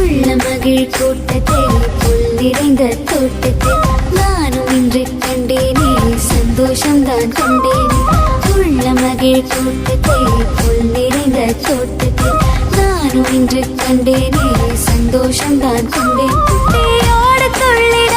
உள்ள மகிழ் கூட்டத்தில் புல் நிறைந்த தோட்டத்தில் நானும் இன்று கண்டேனே சந்தோஷம்தான் கண்டேனே. உள்ள மகிழ் கூட்டத்தில் புல் நிறைந்த தோட்டத்தில் நானும் இன்று கண்டேனே சந்தோஷம்தான் கண்டேன். துள்ளிட